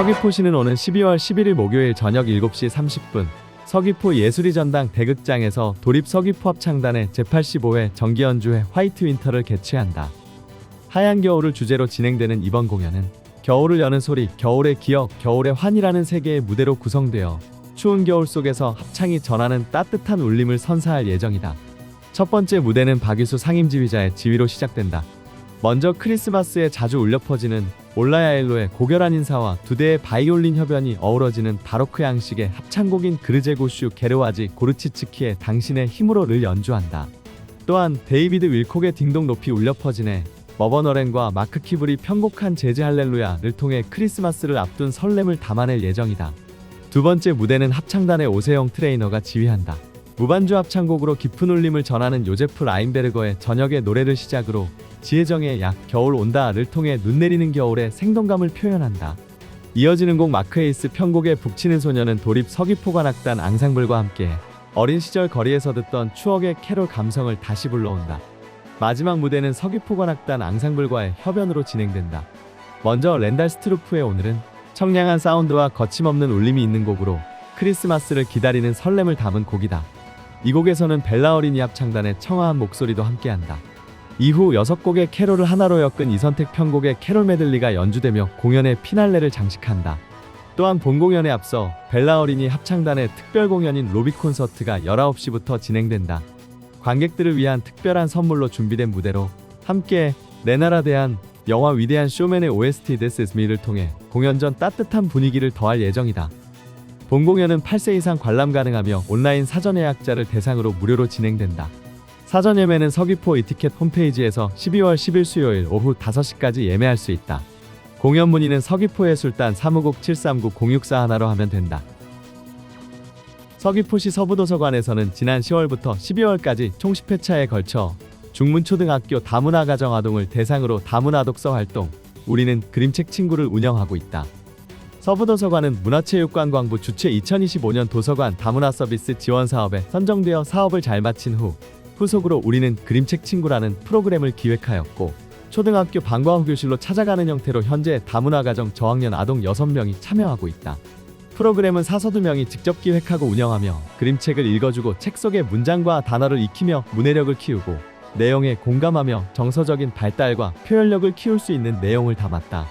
서귀포시는 오는 12월 11일 목요일 저녁 7시 30분 서귀포 예술이 전당 대극장에서 도립 서귀포 합창단의 제85회 정기 연주회 화이트 윈터를 개최한다. 하얀 겨울을 주제로 진행되는 이번 공연은 겨울을 여는 소리, 겨울의 기억, 겨울의 환이라는 세 개의 무대로 구성되어 추운 겨울 속에서 합창이 전하는 따뜻한 울림을 선사할 예정이다. 첫 번째 무대는 박유수 상임지휘자의 지휘로 시작된다. 먼저 크리스마스에 자주 울려 퍼지는 올라야일로의 고결한 인사와 두 대의 바이올린 협연이 어우러지는 바로크 양식의 합창곡인 그르제고슈 게르와지 고르치츠키의 당신의 힘으로를 연주한다. 또한 데이비드 윌콕의 딩동 높이 울려 퍼지네 머버너렌과 마크 키블이 편곡한 재즈 할렐루야를 통해 크리스마스를 앞둔 설렘을 담아낼 예정이다. 두 번째 무대는 합창단의 오세영 트레이너가 지휘한다. 무반주 합창곡으로 깊은 울림을 전하는 요제프 라인베르거의 저녁의 노래를 시작으로 지혜정의 약 겨울 온다를 통해 눈 내리는 겨울의 생동감을 표현한다. 이어지는 곡 마크 에이스 편곡의 북치는 소녀는 도립 서귀포관악단 앙상블과 함께 어린 시절 거리에서 듣던 추억의 캐롤 감성을 다시 불러온다. 마지막 무대는 서귀포관악단 앙상블과의 협연으로 진행된다. 먼저 렌달 스트루프의 오늘은 청량한 사운드와 거침없는 울림이 있는 곡으로 크리스마스를 기다리는 설렘을 담은 곡이다. 이 곡에서는 벨라 어린이 합창단의 청아한 목소리도 함께한다. 이후 6곡의 캐롤을 하나로 엮은 이선택 편곡의 캐롤 메들리가 연주되며 공연의 피날레를 장식한다. 또한 본 공연에 앞서 벨라 어린이 합창단의 특별 공연인 로비 콘서트가 19시부터 진행된다. 관객들을 위한 특별한 선물로 준비된 무대로 함께 내 나라 대한 영화 위대한 쇼맨의 OST This Is Me를 통해 공연 전 따뜻한 분위기를 더할 예정이다. 본 공연은 8세 이상 관람 가능하며 온라인 사전 예약자를 대상으로 무료로 진행된다. 사전 예매는 서귀포 이티켓 홈페이지에서 12월 10일 수요일 오후 5시까지 예매할 수 있다. 공연 문의는 서귀포예술단 사무국 739-064 하나로 하면 된다. 서귀포시 서부도서관에서는 지난 10월부터 12월까지 총 10회차에 걸쳐 중문초등학교 다문화가정 아동을 대상으로 다문화 독서 활동 우리는 그림책 친구를 운영하고 있다. 서부도서관은 문화체육관광부 주최 2025년 도서관 다문화 서비스 지원 사업에 선정되어 사업을 잘 마친 후 후속으로 우리는 그림책 친구라는 프로그램을 기획하였고 초등학교 방과 후 교실로 찾아가는 형태로 현재 다문화 가정 저학년 아동 6명이 참여하고 있다. 프로그램은 사서 2명이 직접 기획하고 운영하며 그림책을 읽어주고 책 속의 문장과 단어를 익히며 문해력을 키우고 내용에 공감하며 정서적인 발달과 표현력을 키울 수 있는 내용을 담았다.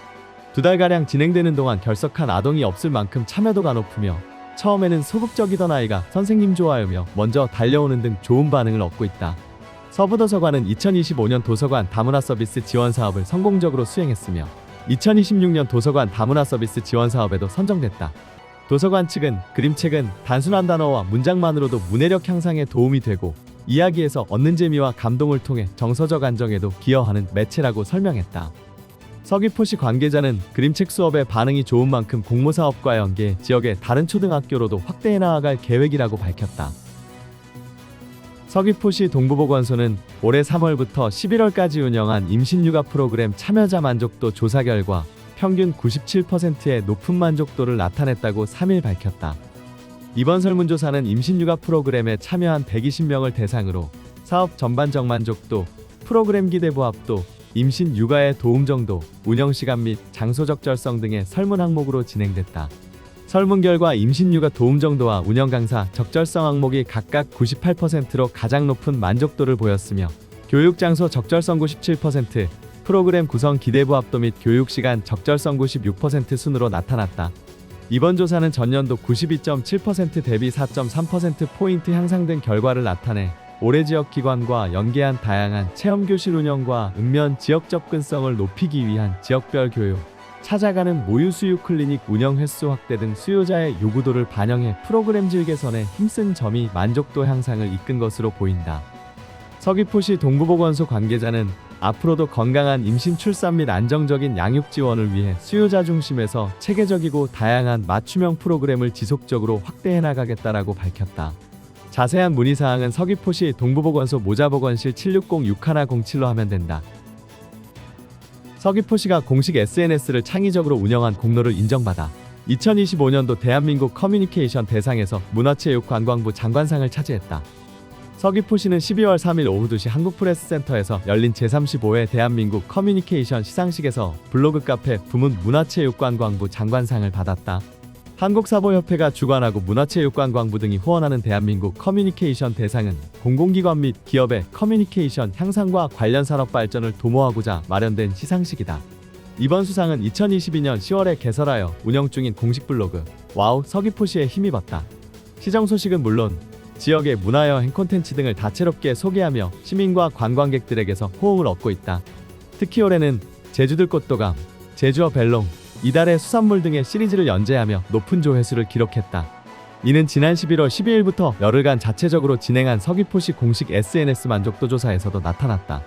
두 달가량 진행되는 동안 결석한 아동이 없을 만큼 참여도가 높으며 처음에는 소극적이던 아이가 선생님 좋아하며 먼저 달려오는 등 좋은 반응을 얻고 있다. 서부도서관은 2025년 도서관 다문화 서비스 지원 사업을 성공적으로 수행했으며 2026년 도서관 다문화 서비스 지원 사업에도 선정됐다. 도서관 측은 그림책은 단순한 단어와 문장만으로도 문해력 향상에 도움이 되고 이야기에서 얻는 재미와 감동을 통해 정서적 안정에도 기여하는 매체라고 설명했다. 서귀포시 관계자는 그림책 수업의 반응이 좋은 만큼 공모 사업과 연계 지역의 다른 초등학교로도 확대해 나아갈 계획이라고 밝혔다. 서귀포시 동부보건소는 올해 3월부터 11월까지 운영한 임신육아 프로그램 참여자 만족도 조사 결과 평균 97%의 높은 만족도를 나타냈다고 3일 밝혔다. 이번 설문조사는 임신육아 프로그램에 참여한 120명을 대상으로 사업 전반적 만족도, 프로그램 기대 부합도, 임신 육아의 도움 정도, 운영 시간 및 장소 적절성 등의 설문 항목으로 진행됐다. 설문 결과 임신 육아 도움 정도와 운영 강사 적절성 항목이 각각 98%로 가장 높은 만족도를 보였으며 교육 장소 적절성 97%, 프로그램 구성 기대 부합도 및 교육 시간 적절성 96% 순으로 나타났다. 이번 조사는 전년도 92.7% 대비 4.3% 포인트 향상된 결과를 나타내 올해 지역 기관과 연계한 다양한 체험 교실 운영과 읍면 지역 접근성을 높이기 위한 지역별 교육, 찾아가는 모유 수유 클리닉 운영 횟수 확대 등 수요자의 요구도를 반영해 프로그램 질 개선에 힘쓴 점이 만족도 향상을 이끈 것으로 보인다. 서귀포시 동부보건소 관계자는 앞으로도 건강한 임신 출산 및 안정적인 양육 지원을 위해 수요자 중심에서 체계적이고 다양한 맞춤형 프로그램을 지속적으로 확대해 나가겠다라고 밝혔다. 자세한 문의 사항은 서귀포시 동부보건소 모자보건실 760-6107로 하면 된다. 서귀포시가 공식 SNS를 창의적으로 운영한 공로를 인정받아 2025년도 대한민국 커뮤니케이션 대상에서 문화체육관광부 장관상을 차지했다. 서귀포시는 12월 3일 오후 2시 한국프레스센터에서 열린 제35회 대한민국 커뮤니케이션 시상식에서 블로그 카페 부문 문화체육관광부 장관상을 받았다. 한국사보협회가 주관하고 문화체육관광부 등이 후원하는 대한민국 커뮤니케이션 대상은 공공기관 및 기업의 커뮤니케이션 향상과 관련 산업 발전을 도모하고자 마련된 시상식이다. 이번 수상은 2022년 10월에 개설하여 운영 중인 공식 블로그 와우 서귀포시에 힘입었다. 시정 소식은 물론 지역의 문화여행 콘텐츠 등을 다채롭게 소개하며 시민과 관광객들에게서 호응을 얻고 있다. 특히 올해는 제주들 꽃도감, 제주어 벨롱, 이달의 수산물 등의 시리즈를 연재하며 높은 조회수를 기록했다. 이는 지난 11월 12일부터 열흘간 자체적으로 진행한 서귀포시 공식 SNS 만족도 조사에서도 나타났다.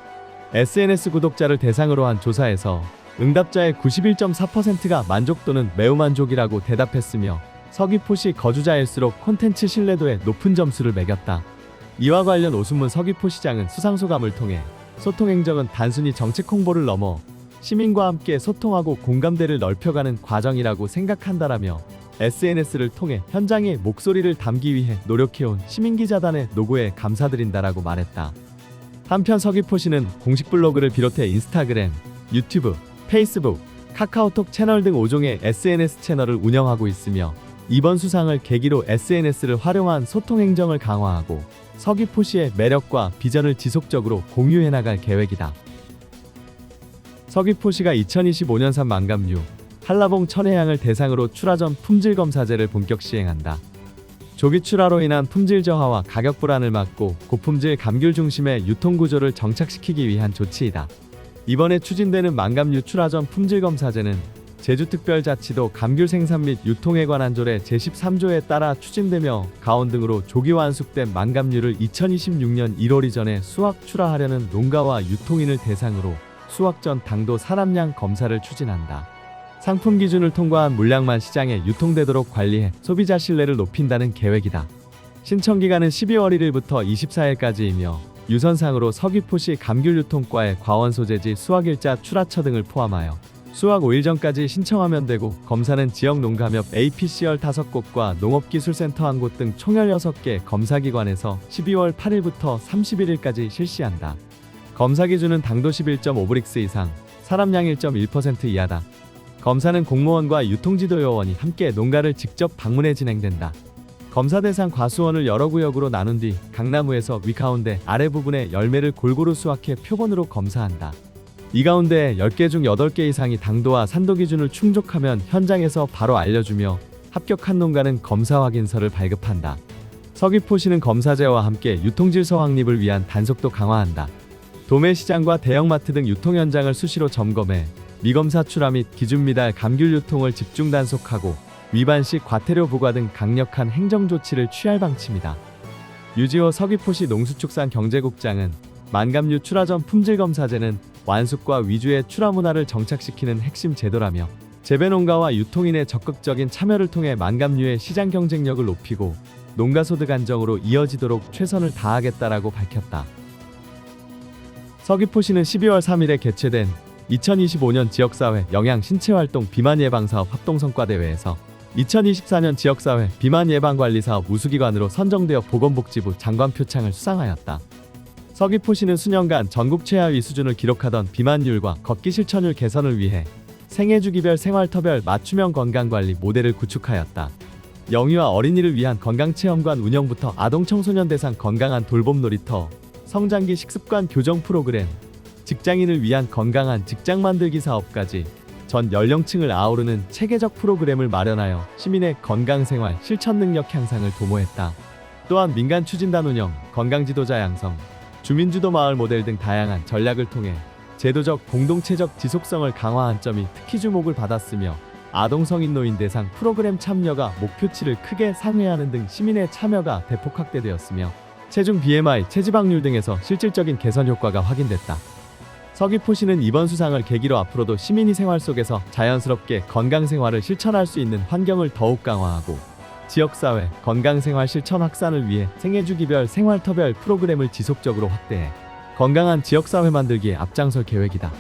SNS 구독자를 대상으로 한 조사에서 응답자의 91.4%가 만족도는 매우 만족이라고 대답했으며 서귀포시 거주자일수록 콘텐츠 신뢰도에 높은 점수를 매겼다. 이와 관련 오순문 서귀포시장은 수상소감을 통해 소통 행정은 단순히 정책 홍보를 넘어 시민과 함께 소통하고 공감대를 넓혀가는 과정이라고 생각한다라며 SNS를 통해 현장의 목소리를 담기 위해 노력해온 시민기자단의 노고에 감사드린다라고 말했다. 한편 서귀포시는 공식 블로그를 비롯해 인스타그램, 유튜브, 페이스북, 카카오톡 채널 등 5종의 SNS 채널을 운영하고 있으며 이번 수상을 계기로 SNS를 활용한 소통 행정을 강화하고 서귀포시의 매력과 비전을 지속적으로 공유해 나갈 계획이다. 서귀포시가 2025년산 만감류, 한라봉 천혜향을 대상으로 출하전 품질 검사제를 본격 시행한다. 조기 출하로 인한 품질 저하와 가격 불안을 막고 고품질 감귤 중심의 유통 구조를 정착시키기 위한 조치이다. 이번에 추진되는 만감류 출하전 품질 검사제는 제주특별자치도 감귤 생산 및 유통에 관한 조례 제13조에 따라 추진되며 가온 등으로 조기 완숙된 만감류를 2026년 1월 이전에 수확 출하하려는 농가와 유통인을 대상으로 수확 전 당도 산함량 검사를 추진한다. 상품 기준을 통과한 물량만 시장에 유통되도록 관리해 소비자 신뢰를 높인다는 계획이다. 신청 기간은 12월 1일부터 24일까지이며 유선상으로 서귀포시 감귤유통과의 과원 소재지 수확일자 출하처 등을 포함하여 수확 5일 전까지 신청하면 되고 검사는 지역 농가협 APCR 5곳과 농업기술센터 1곳 등총 16개 검사기관에서 12월 8일부터 31일까지 실시한다. 검사 기준은 당도 11.5브릭스 이상, 사람량 1.1% 이하다. 검사는 공무원과 유통지도 요원이 함께 농가를 직접 방문해 진행된다. 검사 대상 과수원을 여러 구역으로 나눈 뒤 강나무에서 위 가운데 아래 부분에 열매를 골고루 수확해 표본으로 검사한다. 이 가운데 10개 중 8개 이상이 당도와 산도 기준을 충족하면 현장에서 바로 알려주며 합격한 농가는 검사 확인서를 발급한다. 서귀포시는 검사제와 함께 유통질서 확립을 위한 단속도 강화한다. 도매시장과 대형마트 등 유통 현장을 수시로 점검해 미검 사 출하 및 기준 미달 감귤 유통을 집중 단속하고 위반 시 과태료 부과 등 강력한 행정 조치를 취할 방침이다. 유지호 서귀포시 농수축산경제국장은 만감류 출하 전 품질 검사제는 완숙과 위주의 출하 문화를 정착시키는 핵심 제도라며 재배 농가와 유통인의 적극적인 참여를 통해 만감류의 시장 경쟁력을 높이고 농가 소득 안정으로 이어지도록 최선을 다하겠다라고 밝혔다. 서귀포시는 12월 3일에 개최된 2025년 지역사회 영양 신체활동 비만 예방 사업 합동 성과 대회에서 2024년 지역사회 비만 예방 관리 사업 우수기관으로 선정되어 보건복지부 장관 표창을 수상하였다. 서귀포시는 수년간 전국 최하위 수준을 기록하던 비만율과 걷기 실천율 개선을 위해 생애 주기별 생활터별 맞춤형 건강관리 모델을 구축하였다. 영유아 어린이를 위한 건강체험관 운영부터 아동 청소년 대상 건강한 돌봄 놀이터, 성장기 식습관 교정 프로그램, 직장인을 위한 건강한 직장 만들기 사업까지 전 연령층을 아우르는 체계적 프로그램을 마련하여 시민의 건강 생활 실천 능력 향상을 도모했다. 또한 민간 추진단 운영, 건강 지도자 양성, 주민주도 마을 모델 등 다양한 전략을 통해 제도적 공동체적 지속성을 강화한 점이 특히 주목을 받았으며 아동 성인 노인 대상 프로그램 참여가 목표치를 크게 상회하는 등 시민의 참여가 대폭 확대되었으며 체중 BMI, 체지방률 등에서 실질적인 개선 효과가 확인됐다. 서귀포 시는 이번 수상을 계기로 앞으로도 시민이 생활 속에서 자연스럽게 건강 생활을 실천할 수 있는 환경을 더욱 강화하고 지역사회 건강생활 실천 확산을 위해 생애주기별 생활터별 프로그램을 지속적으로 확대해 건강한 지역사회 만들기에 앞장설 계획이다.